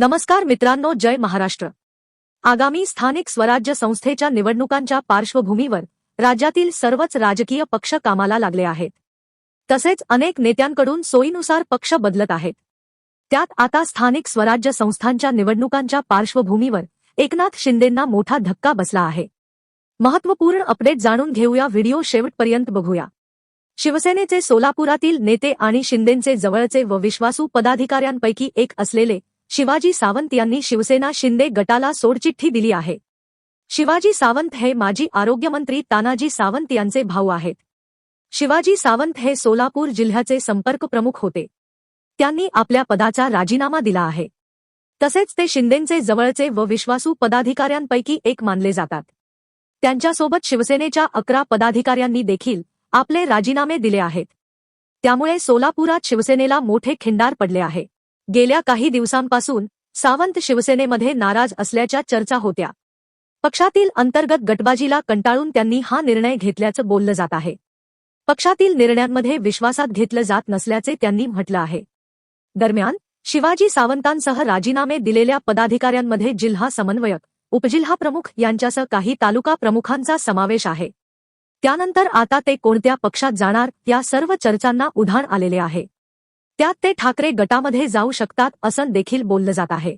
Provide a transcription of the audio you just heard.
नमस्कार मित्रांनो जय महाराष्ट्र. आगामी स्थानिक स्वराज्य संस्थेच्या निवडणुकांच्या पार्श्वभूमीवर राज्यातील सर्वच राजकीय पक्ष कामाला लागले आहेत. तसेच अनेक नेत्यांकडून सोयीनुसार पक्ष बदलत आहेत. त्यात आता स्थानिक स्वराज्य संस्थांच्या निवडणुकांच्या पार्श्वभूमीवर एकनाथ शिंदेंना मोठा धक्का बसला आहे. महत्त्वपूर्ण अपडेट जाणून घेऊया व्हिडिओ शेवटपर्यंत बघूया. शिवसेनेचे सोलापुरातील नेते आणि शिंदेंचे जवळचे व विश्वासू पदाधिकाऱ्यांपैकी एक असलेले शिवाजी सावंत यांनी शिवसेना शिंदे गटाला सोडचिठ्ठी दिली आहे. शिवाजी सावंत हे माजी आरोग्यमंत्री तानाजी सावंत यांचे भाऊ आहेत. शिवाजी सावंत हे सोलापूर जिल्ह्याचे संपर्क प्रमुख होते. त्यांनी आपल्या पदाचा राजीनामा दिला आहे. तसेच ते शिंदेंचे जवळचे व विश्वासू पदाधिकाऱ्यांपैकी एक मानले जातात. त्यांच्यासोबत शिवसेनेच्या अकरा पदाधिकाऱ्यांनी देखील आपले राजीनामे दिले आहेत. त्यामुळे सोलापुरात शिवसेनेला मोठे खिंडार पडले आहे. गेल्या काही दिवसांपासून सावंत शिवसेनेमध्ये नाराज असल्याच्या चर्चा होत्या. पक्षातील अंतर्गत गटबाजीला कंटाळून त्यांनी हा निर्णय घेतल्याचं बोललं जात आहे. पक्षातील निर्णयांमध्ये विश्वासात घेतलं जात नसल्याचे त्यांनी म्हटलं आहे. दरम्यान शिवाजी सावंतांसह राजीनामे दिलेल्या पदाधिकाऱ्यांमध्ये जिल्हा समन्वयक उपजिल्हा प्रमुख यांच्यासह काही तालुका प्रमुखांचा समावेश आहे. त्यानंतर आता ते कोणत्या पक्षात जाणार या सर्व चर्चांना उधाण आलेले आहे. त्यात ते ठाकरे गटामध्ये जाऊ शकतात असं देखील बोललं जात आहे.